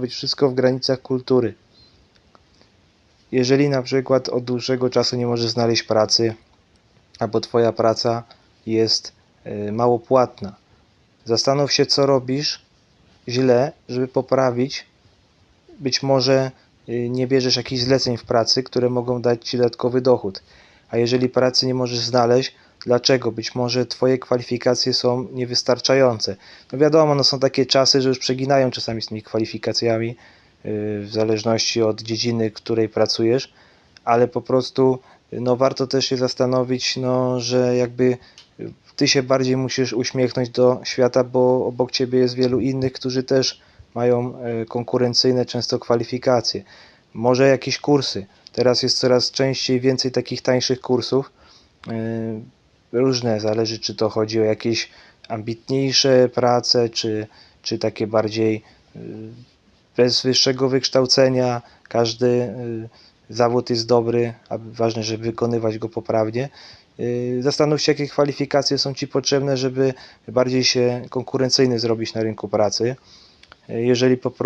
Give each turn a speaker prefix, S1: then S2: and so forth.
S1: być wszystko w granicach kultury. Jeżeli na przykład od dłuższego czasu nie możesz znaleźć pracy, albo Twoja praca jest y, mało płatna, zastanów się, co robisz źle, żeby poprawić. Być może y, nie bierzesz jakichś zleceń w pracy, które mogą dać Ci dodatkowy dochód. A jeżeli pracy nie możesz znaleźć, dlaczego? Być może Twoje kwalifikacje są niewystarczające. No wiadomo, no są takie czasy, że już przeginają czasami z tymi kwalifikacjami, yy, w zależności od dziedziny, której pracujesz, ale po prostu no warto też się zastanowić, no, że jakby y, Ty się bardziej musisz uśmiechnąć do świata, bo obok Ciebie jest wielu innych, którzy też mają e, konkurencyjne często kwalifikacje. Może jakieś kursy. Teraz jest coraz częściej więcej takich tańszych kursów. Różne, zależy czy to chodzi o jakieś ambitniejsze prace, czy, czy takie bardziej yy, bez wyższego wykształcenia. Każdy yy, zawód jest dobry, a ważne, żeby wykonywać go poprawnie. Yy, Zastanów się, jakie kwalifikacje są Ci potrzebne, żeby bardziej się konkurencyjny zrobić na rynku pracy. Jeżeli po prostu